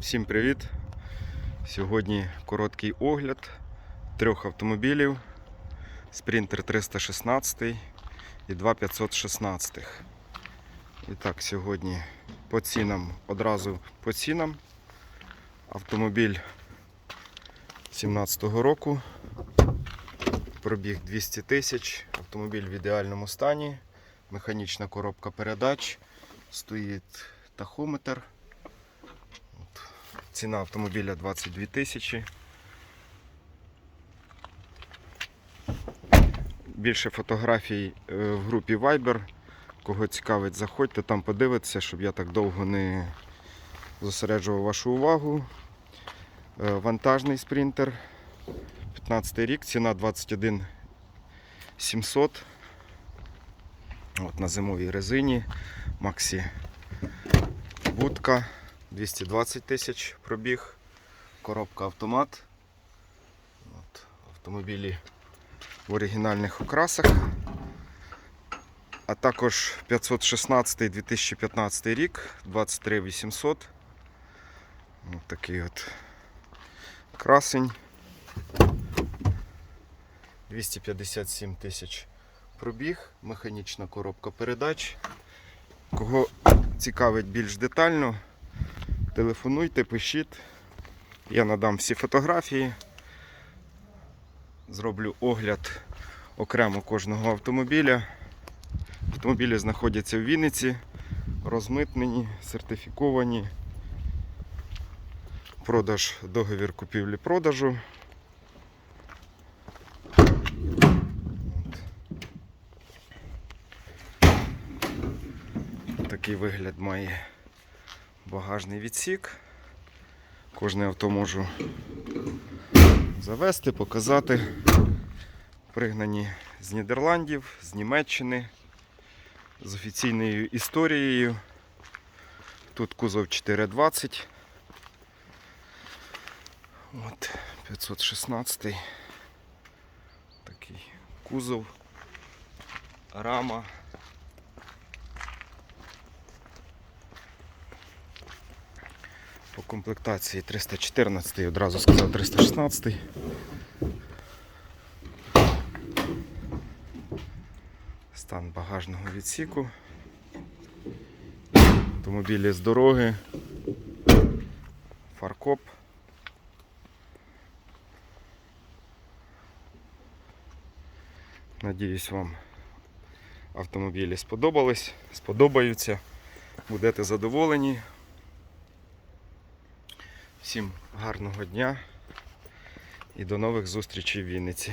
Всім привіт! Сьогодні короткий огляд трьох автомобілів Sprinter 316 і 2516. І так, сьогодні по цінам, одразу по цінам. Автомобіль 17-го року. Пробіг 200 тисяч, автомобіль в ідеальному стані, механічна коробка передач, стоїть тахометр. Ціна автомобіля 22 тисячі. Більше фотографій е, в групі Viber. Кого цікавить, заходьте там подивитися, щоб я так довго не зосереджував вашу увагу. Е, Вантажний спринтер. 15 рік, ціна 21 700. От на зимовій резині. Максі будка 220 тисяч пробіг. Коробка автомат. От, автомобілі в оригінальних окрасах. А також 516 2015 рік, 23 800. От такий от красень. 257 тисяч пробіг, механічна коробка передач. Кого цікавить більш детально, телефонуйте, пишіть. Я надам всі фотографії. Зроблю огляд окремо кожного автомобіля. Автомобілі знаходяться в Вінниці, розмитнені, сертифіковані. Продаж, договір купівлі-продажу. Такий вигляд має багажний відсік. Кожне авто можу завести, показати. Пригнані з Нідерландів, з Німеччини, з офіційною історією. Тут кузов 420. От 516 такий кузов, рама. По комплектації 314, одразу сказав 316. Стан багажного відсіку. Автомобілі з дороги. Фаркоп. Надіюсь, вам автомобілі сподобались, сподобаються, будете задоволені. Всім гарного дня і до нових зустрічей в Вінниці.